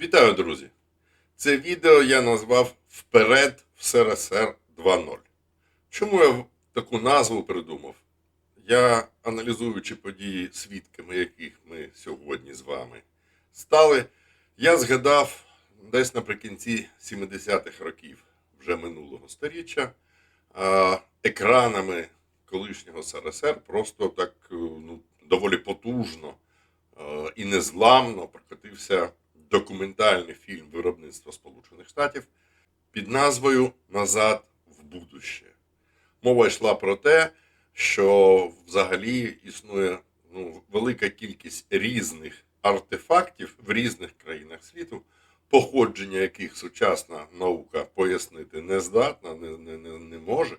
Вітаю, друзі! Це відео я назвав Вперед в СРСР 2.0. Чому я таку назву придумав? Я, аналізуючи події, свідками яких ми сьогодні з вами стали, я згадав десь наприкінці 70-х років вже минулого сторіччя екранами колишнього СРСР просто так ну, доволі потужно е, і незламно прокотився документальний фільм виробництва Сполучених Штатів під назвою Назад в будуще. Мова йшла про те, що взагалі існує ну, велика кількість різних артефактів в різних країнах світу, походження яких сучасна наука пояснити не здатна, не, не, не, не може.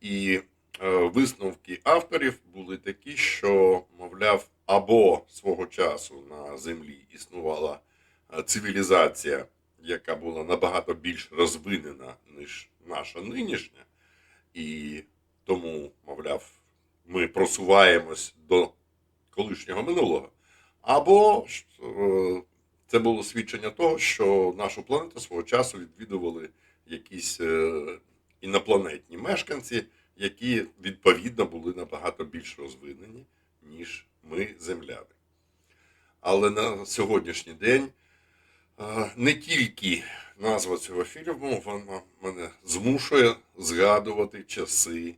І е, висновки авторів були такі, що, мовляв, або свого часу на землі існувала цивілізація, яка була набагато більш розвинена, ніж наша нинішня, і тому, мовляв, ми просуваємось до колишнього минулого, або е, це було свідчення того, що нашу планету свого часу відвідували якісь е, інопланетні мешканці, які відповідно були набагато більш розвинені, ніж ми, земляни. Але на сьогоднішній день е, не тільки назва цього фільму вона мене змушує згадувати часи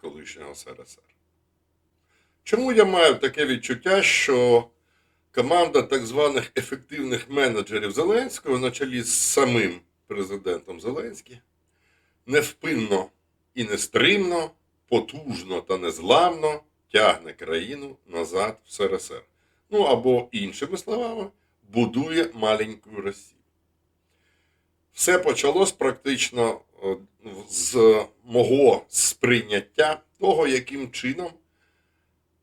колишнього СРСР. Чому я маю таке відчуття, що команда так званих ефективних менеджерів Зеленського на чолі з самим президентом Зеленським невпинно і нестримно, потужно та незламно тягне країну назад в СРСР. Ну або, іншими словами, будує маленьку Росію. Все почалось практично е, з мого сприйняття того, яким чином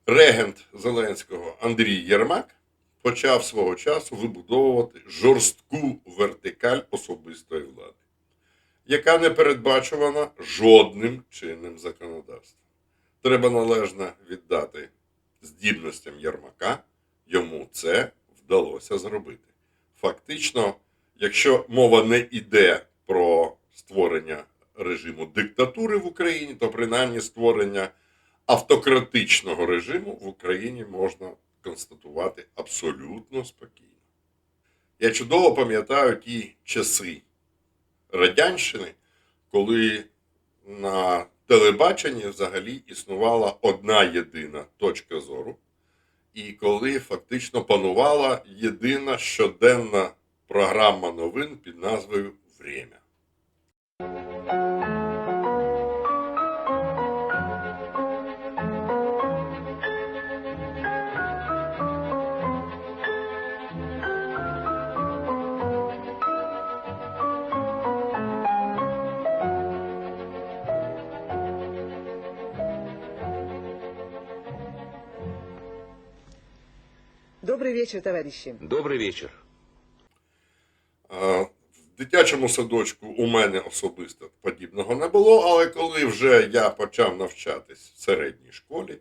регент Зеленського Андрій Єрмак почав свого часу вибудовувати жорстку вертикаль особистої влади, яка не передбачувана жодним чинним законодавством. Треба належно віддати здібностям Єрмака, йому це вдалося зробити. Фактично, якщо мова не йде про створення режиму диктатури в Україні, то принаймні створення автократичного режиму в Україні можна констатувати абсолютно спокійно. Я чудово пам'ятаю ті часи Радянщини, коли на телебаченні взагалі існувала одна єдина точка зору, і коли фактично панувала єдина щоденна програма новин під назвою Время. Добрый вечер, товарищи. Добрый вечер. А, В дитячому садочку у мене особисто подібного не було, але коли вже я почав навчатись в середній школі,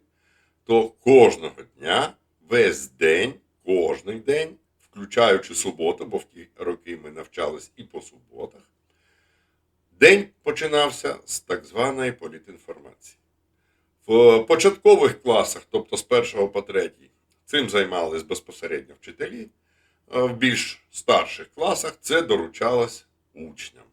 то кожного дня, весь день, кожний день, включаючи суботу, бо в ті роки ми навчались і по суботах, день починався з так званої політінформації. В початкових класах, тобто з першого по третій, цим займались безпосередньо вчителі. В більш старших класах це доручалось учням.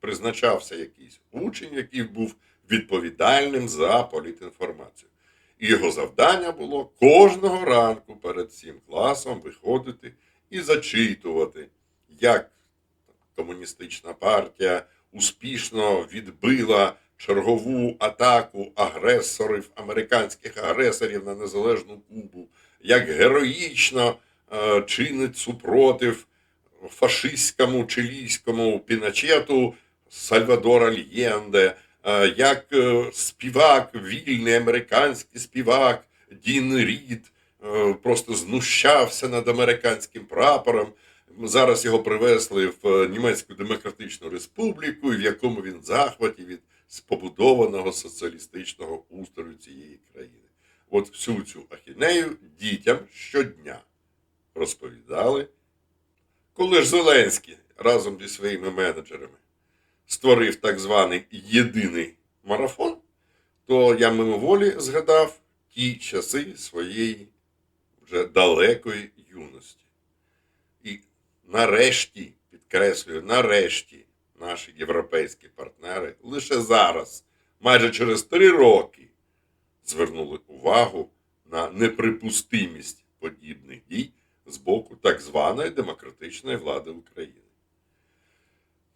Призначався якийсь учень, який був відповідальним за політінформацію. І його завдання було кожного ранку перед цим класом виходити і зачитувати, як комуністична партія успішно відбила чергову атаку агресорів, американських агресорів на незалежну Кубу, як героїчно е, чинить супротив фашистському чилійському піначету Сальвадора Льєнде, е, як е, співак, вільний американський співак Дін Рід е, просто знущався над американським прапором. Зараз його привезли в Німецьку Демократичну Республіку, в якому він захваті від побудованого соціалістичного устрою цієї країни. От всю цю ахінею дітям щодня розповідали Коли ж Зеленський разом зі своїми менеджерами створив так званий єдиний марафон, то я мимоволі згадав ті часи своєї вже далекої юності. І нарешті, підкреслюю, нарешті наші європейські партнери лише зараз, майже через три роки, звернули увагу на неприпустимість подібних дій з боку так званої демократичної влади України.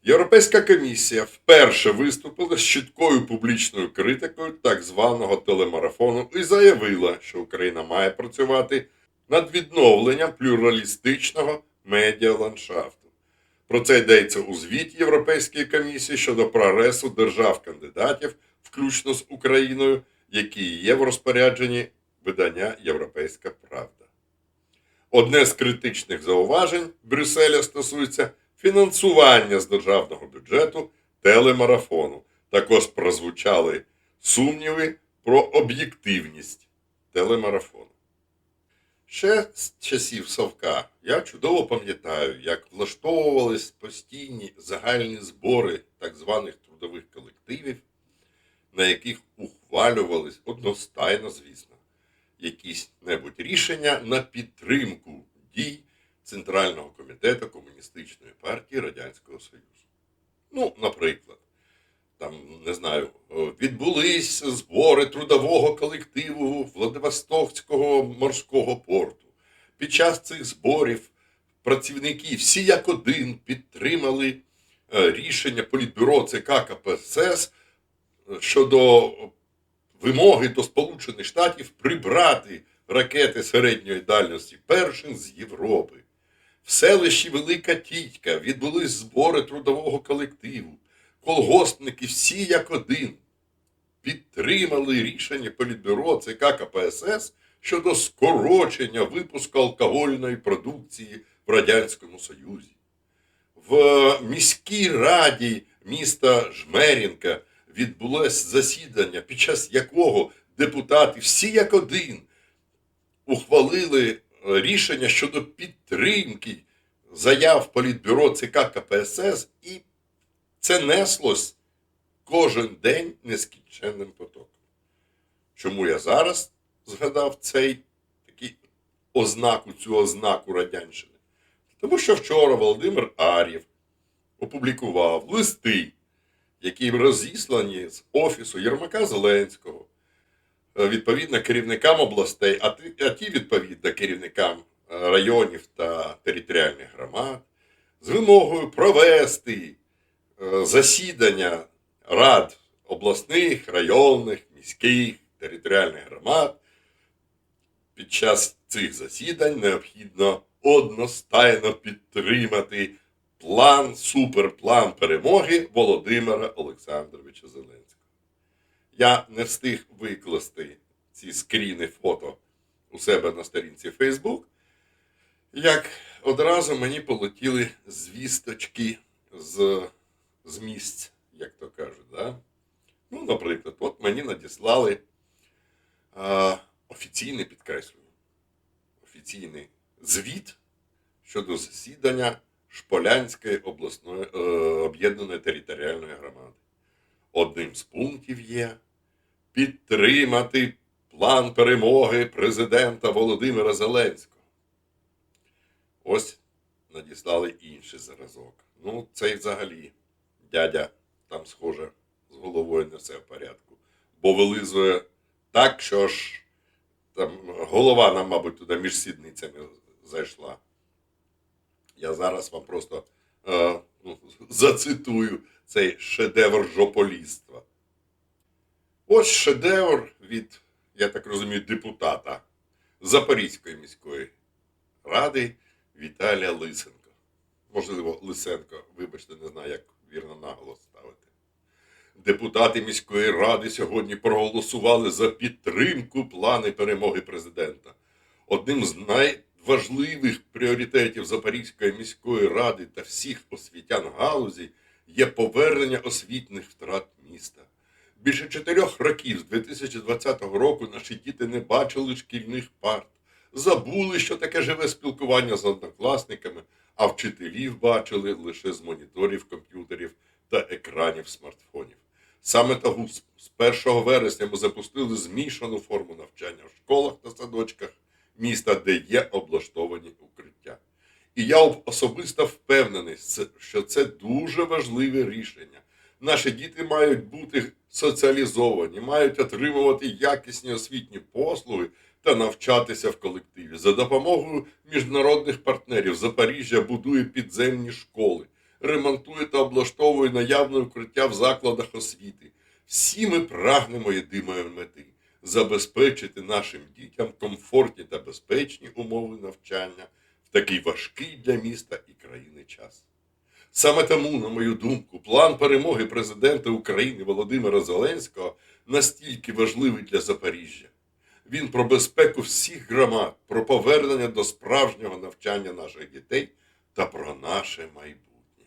Європейська комісія вперше виступила з чіткою публічною критикою так званого телемарафону і заявила, що Україна має працювати над відновленням плюралістичного медіаландшафту. Про це йдеться у звіті Європейської комісії щодо прогресу держав-кандидатів, включно з Україною, які є в розпорядженні видання Європейська Правда. Одне з критичних зауважень Брюсселя стосується фінансування з державного бюджету телемарафону. Також прозвучали сумніви про об'єктивність телемарафону. Ще з часів Совка я чудово пам'ятаю, як влаштовувались постійні загальні збори так званих трудових колективів, на яких ухвалювались одностайно, звісно, якісь небудь рішення на підтримку дій Центрального комітету Комуністичної партії Радянського Союзу. Ну, наприклад, там, не знаю, відбулись збори трудового колективу Владивостокського морського порту. Під час цих зборів працівники всі як один підтримали е, рішення Політбюро ЦК КПСС щодо вимоги до Сполучених Штатів прибрати ракети середньої дальності Першин з Європи. В селищі Велика Тітька відбулись збори трудового колективу. Колгоспники всі як один підтримали рішення Політбюро ЦК КПСС щодо скорочення випуску алкогольної продукції в Радянському Союзі. В міській раді міста Жмерінка відбулось засідання, під час якого депутати всі як один ухвалили е, рішення щодо підтримки заяв Політбюро ЦК КПСС, і це неслось кожен день нескінченним потоком. Чому я зараз згадав цей такий ознаку, цю ознаку радянщини? Тому що вчора Володимир Ар'єв опублікував листи, які розіслані з офісу Єрмака Зеленського, е, відповідно керівникам областей, а ті, відповідно керівникам е, районів та територіальних громад, з вимогою провести е, засідання рад обласних, районних, міських, територіальних громад. Під час цих засідань необхідно одностайно підтримати план, суперплан перемоги Володимира Олександровича Зеленського. Я не встиг викласти ці скріни фото у себе на сторінці Facebook, як одразу мені полетіли звісточки з, з місць, як то кажуть. Да? Ну, наприклад, от мені надіслали а, офіційний підкреслюю, офіційний звіт щодо засідання Шполянської обласної е, об'єднаної територіальної громади. Одним з пунктів є підтримати план перемоги президента Володимира Зеленського. Ось надіслали інший зразок. Ну, цей взагалі дядя там, схоже, з головою не все в порядку. Бо вилизує так, що ж там голова нам, мабуть, туди між сідницями зайшла. Я зараз вам просто е, ну, зацитую цей шедевр жополіства. Ось шедевр від, я так розумію, депутата Запорізької міської ради Віталія Лисенко. Можливо, Лисенко, вибачте, не знаю, як вірно наголос ставити. Депутати міської ради сьогодні проголосували за підтримку плани перемоги президента. Одним з найважливих пріоритетів Запорізької міської ради та всіх освітян галузі є повернення освітних втрат міста. Більше чотирьох років з 2020 року наші діти не бачили шкільних парт, забули, що таке живе спілкування з однокласниками, а вчителів бачили лише з моніторів комп'ютерів та екранів смартфонів. Саме з з 1 вересня ми запустили змішану форму навчання в школах та садочках міста, де є облаштовані укриття. І я особисто впевнений, що це дуже важливе рішення. Наші діти мають бути соціалізовані, мають отримувати якісні освітні послуги та навчатися в колективі. За допомогою міжнародних партнерів Запоріжжя будує підземні школи, ремонтує та облаштовує наявне укриття в закладах освіти. Всі ми прагнемо єдиної мети забезпечити нашим дітям комфортні та безпечні умови навчання в такий важкий для міста і країни час. Саме тому, на мою думку, план перемоги президента України Володимира Зеленського настільки важливий для Запоріжжя. Він про безпеку всіх громад, про повернення до справжнього навчання наших дітей та про наше майбутнє.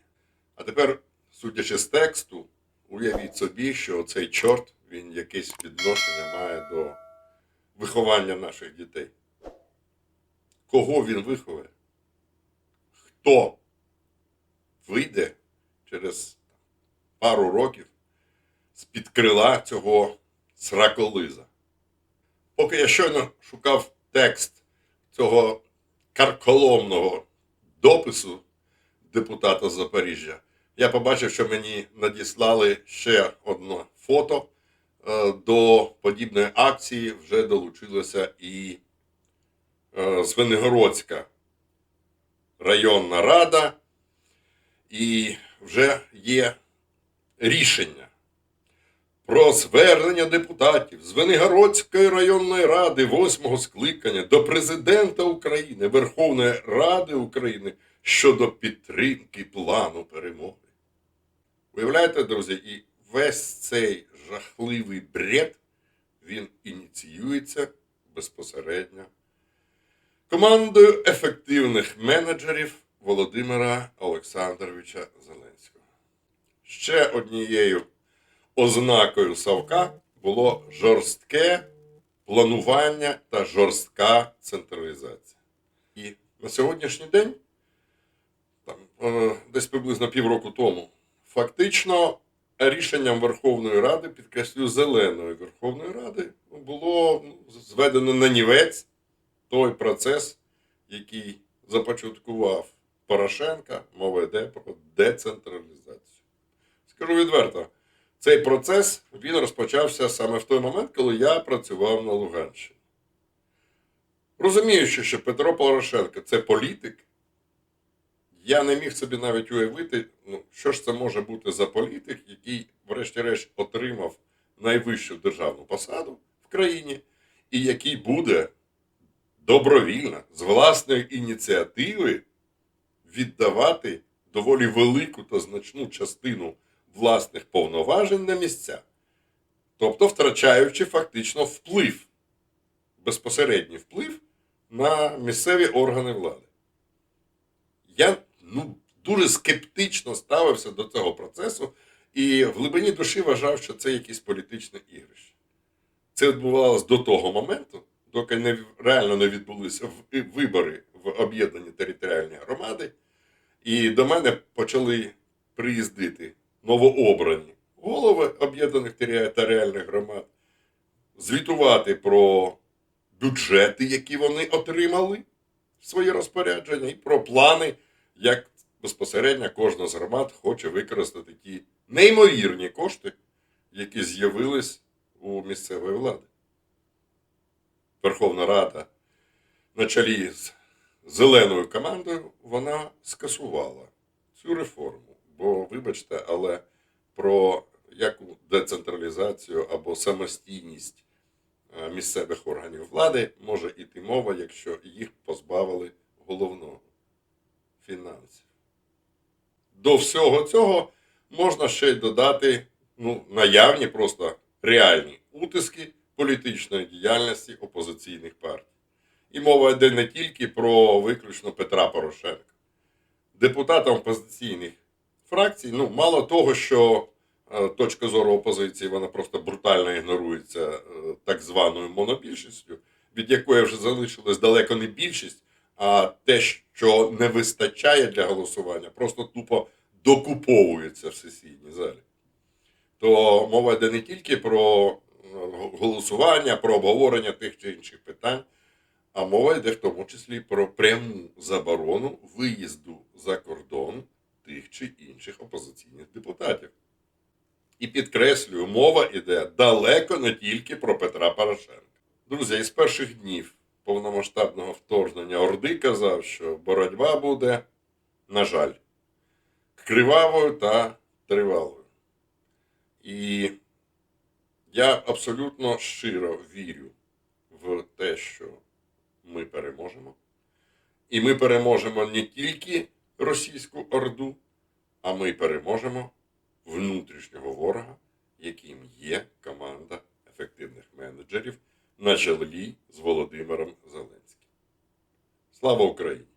А тепер, судячи з тексту, уявіть собі, що цей чорт він якесь відношення має до виховання наших дітей. Кого він виховує? Хто вийде через пару років з-під крила цього сраколиза? Поки я щойно шукав текст цього карколомного допису депутата Запоріжжя, я побачив, що мені надіслали ще одне фото. Е, До подібної акції вже долучилася і е, Звенигородська районна рада, і вже є рішення про звернення депутатів Звенигородської районної ради восьмого скликання до президента України, Верховної Ради України щодо підтримки плану перемоги. Уявляєте, друзі, і весь цей жахливий бред він ініціюється безпосередньо командою ефективних менеджерів Володимира Олександровича Зеленського. Ще однією ознакою Савка було жорстке планування та жорстка централізація. І на сьогоднішній день, там, е, десь приблизно півроку тому, фактично рішенням Верховної Ради, підкреслюю, зеленої Верховної Ради, було ну, зведено на нівець той процес, який започаткував Порошенка, мова йде про децентралізацію. Скажу відверто, цей процес він розпочався саме в той момент, коли я працював на Луганщині. Розуміючи, що Петро Порошенко це політик, я не міг собі навіть уявити, ну, що ж це може бути за політик, який, врешті-решт, отримав найвищу державну посаду в країні, і який буде добровільно, з власної ініціативи віддавати доволі велику та значну частину власних повноважень на місця, тобто втрачаючи фактично вплив, безпосередній вплив на місцеві органи влади. Я ну, дуже скептично ставився до цього процесу і в глибині душі вважав, що це якісь політичне ігрище. Це відбувалося до того моменту, доки не, реально не відбулися вибори в об'єднані територіальні громади, і до мене почали приїздити новообрані голови об'єднаних територіальних громад, звітувати про бюджети, які вони отримали в своє розпорядження, і про плани, як безпосередньо кожна з громад хоче використати ті неймовірні кошти, які з'явились у місцевої влади. Верховна Рада на чолі з зеленою командою вона скасувала цю реформу. Бо, вибачте, але про яку децентралізацію або самостійність е, місцевих органів влади може йти мова, якщо їх позбавили головного фінансів. До всього цього можна ще й додати ну, наявні просто реальні утиски політичної діяльності опозиційних партій. І мова йде не тільки про виключно Петра Порошенка. Депутатам опозиційних фракцій, ну, мало того, що е, точка зору опозиції вона просто брутально ігнорується е, так званою монобільшістю, від якої вже залишилась далеко не більшість, а те, що не вистачає для голосування, просто тупо докуповується в сесійній залі. То мова йде не тільки про е, голосування, про обговорення тих чи інших питань, а мова йде в тому числі про пряму заборону виїзду за кордон тих чи інших опозиційних депутатів. І підкреслюю, мова йде далеко не тільки про Петра Порошенка. Друзі, із перших днів повномасштабного вторгнення Орди казав, що боротьба буде, на жаль, кривавою та тривалою. І я абсолютно щиро вірю в те, що ми переможемо. І ми переможемо не тільки російську орду, а ми переможемо внутрішнього ворога, яким є команда ефективних менеджерів на чолі з Володимиром Зеленським. Слава Україні!